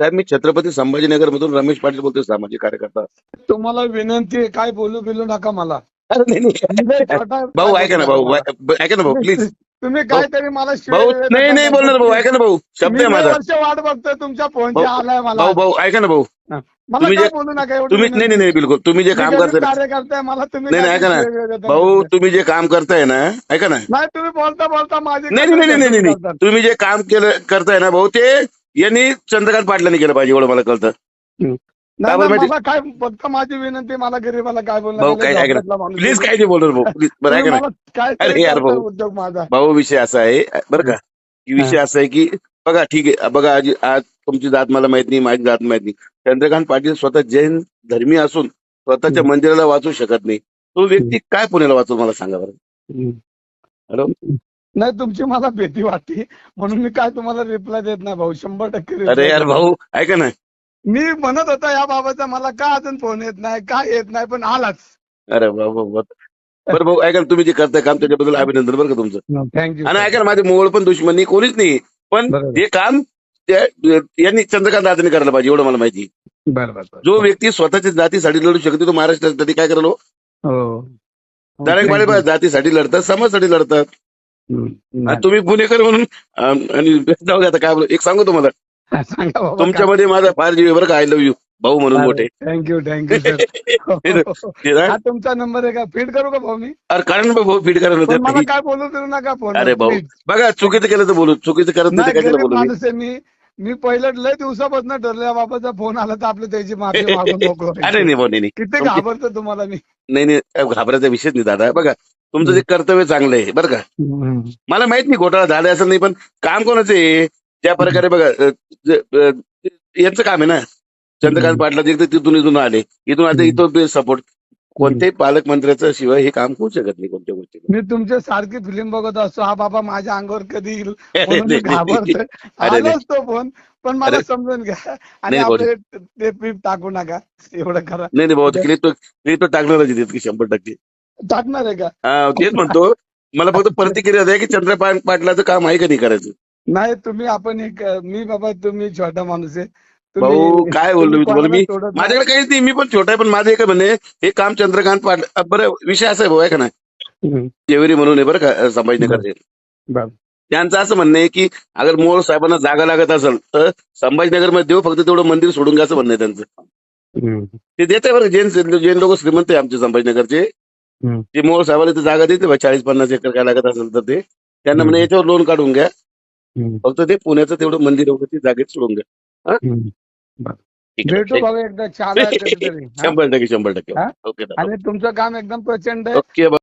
साहेब मी छत्रपती संभाजीनगर मधून रमेश पाटील बोलतोय सामाजिक कार्यकर्ता. तुम्हाला विनंती आहे काय बोलू बिलू नका मला. भाऊ ऐका ना भाऊ ऐका ना भाऊ प्लीज तुम्ही काहीतरी मला भाऊ नाही नाही? बोलणार भाऊ ऐका ना भाऊ शब्द आहे माझा. वर्ष वाट बघतोय तुमच्या फोनची भाऊ- आलाय मला. भाऊ भाऊ ऐका ना भाऊ. तुम्ही जे- बोलू नका तुम्ही नाही नाही नाही बिलकुल. तुम्ही जे काम करताय मला तुम्ही नाही, ऐका ना. भाऊ? तुम्ही जे काम करताय ना ऐका ना. नाही तुम्ही बोलता बोलता माझी नाही नाही नाही नाही. तुम्ही जे काम केलं करताय ना भाऊ ते यांनी चंद्रकांत पाटलांनी केलं पाहिजे एवढं मला कळतं. नाही, बरं, नाही, माहिती- मला काय फक्त माझी विनंती मला गरीबाला काय बोलणार भाऊ, काय- ऐका ना. माणूस प्लीज. काय नाही बोलणार भाऊ? प्लीज बरं ऐका तुम्ही ना. मला काय अरे तरी यार करताय भाऊ. उद्योग माझा? भाऊ विषय असा आहे बरं का? की विषय असा आहे की बघा ठीक आहे बघा आज आज तुमची जात मला माहीत नाही माझी जात माहीत नाही. चंद्रकांत पाटील स्वतः जैन धर्मी असून स्वतःच्या हम्म. मंदिराला वाचू शकत नाही. तो व्यक्ती काय पुण्याला वाचू मला सांगा बरं. हॅलो? नाही तुमची मला भीती वाटते म्हणून मी काय तुम्हाला रिप्लाय देत नाही भाऊ शंभर टक्के अरे यार भाऊ ऐका ना मी म्हणत होता या बाबाचा मला का अजून फोन येत नाही का येत नाही पण आलाच अरे भाऊ. बरं भाऊ ऐका तुम्ही जे करताय काम त्याच्याबद्दल अभिनंदन बरं का तुमचं थँक्यू आणि ऐका ना माझे मोवळ पण दुश्मनी कोणीच नाही पण. हे काम यांनी चंद्रकांत दादांनी करायला पाहिजे एवढं मला माहिती आहे. बरं बरं जो व्यक्ती स्वतःच्या जातीसाठी लढू शकते तो महाराष्ट्रासाठी काय करायला हो. मला जातीसाठी लढतात समाजासाठी लढतात. तुम्ही पुणेकर म्हणून आणि जाऊ आता काय बोलू एक सांगू तुम्हाला. तुमच्यामध्ये माझा फार जीव बरं का आय लव्ह यू भाऊ म्हणून मोठे. Thank you thank you? हा तुमचा नंबर आहे का? फीड करू का भाऊ मी? अरे कारण भाऊ फीड करा ना पण मला ते. काय बोलू नका फोन अरे भाऊ. बघा चुकीचं केलं तर बोलू चुकीचं करत नाही मी? मी मी पहिलं लय दिवसापासून ठरलं या बाबाचा फोन आला तर आपलं त्याची माफी मागून मोकळं अरे. नाही भाऊ नाही नाही. किती घाबरतो तुम्हाला मी. नाही नाही घाबरायचा विषय नाही दादा. बघा तुमचं जे कर्तव्य चांगलं आहे बरं का? मला माहीत नाही घोटाळा झाला असं नाही पण काम कोणाचं आहे? ज्या प्रकारे बघा अ, ज- अ, यांचं काम आहे ना? चंद्रकांत पाटला तिथून इथून आले. इथून आता इथं सपोर्ट कोणत्याही पालकमंत्र्याचं शिवाय हे काम होऊ शकत नाही कोणत्या गोष्टी मी तुमच्या सारखी फिल्म बघत असतो. हा बाबा माझ्या अंगावर कधी येईल? अरे म्हणून मी घाबरतोय. अरे नाही. आलोच तो फोन पण मला अरे. समजून घ्या. आणि नाही, आपले ते पीप टाकू नका. एवढं करा. नाही नाही भाऊ क्लिप तो क्लिप तो टाकणारच आहे शंभर टक्के. टाकणार आहे का? हा, तेच म्हणतो. मला फक्त प्रतिक्रिया द्या की चंद्रकांत पाटलाचं काम आहे का नाही करायचं? नाही तुम्ही आपण एक मी बाबा तुम्ही छोटा माणूस आहे. भाऊ काय बोललो मी तुम्हाला मी. माझ्याकडे काहीच नाही मी पण छोटा आहे पण माझं एक म्हणणे हे काम चंद्रकांत पाटील बरं विषय असा आहे भाऊ आहे का नाही. जेवरी म्हणून आहे बरं का बरं. त्यांचं असं म्हणणं आहे की अगर मोळ साहेबांना जागा लागत असेल तर संभाजीनगरमध्ये देऊ फक्त तेवढं मंदिर सोडून घ्यायचं म्हणणं आहे त्यांचं. ते देते बरं जैन जैन लोक श्रीमंत आहे आमचे संभाजीनगरचे. ते मोळ साहेबाला ते जागा देते चाळीस पन्नास एकर काय लागत असेल तर ते त्यांना म्हणे. याच्यावर लोन काढून घ्या. फक्त ते पुण्याचं तेवढं मंदिर वगैरे जागेत सोडून घ्या हम्म. ठीक आहे. भेटू बघा एकदा चहाला कधीतरी हा? शंभर टक्के शंभर टक्के हा? ओके आणि तुमचं काम एकदम प्रचंड आहे ओके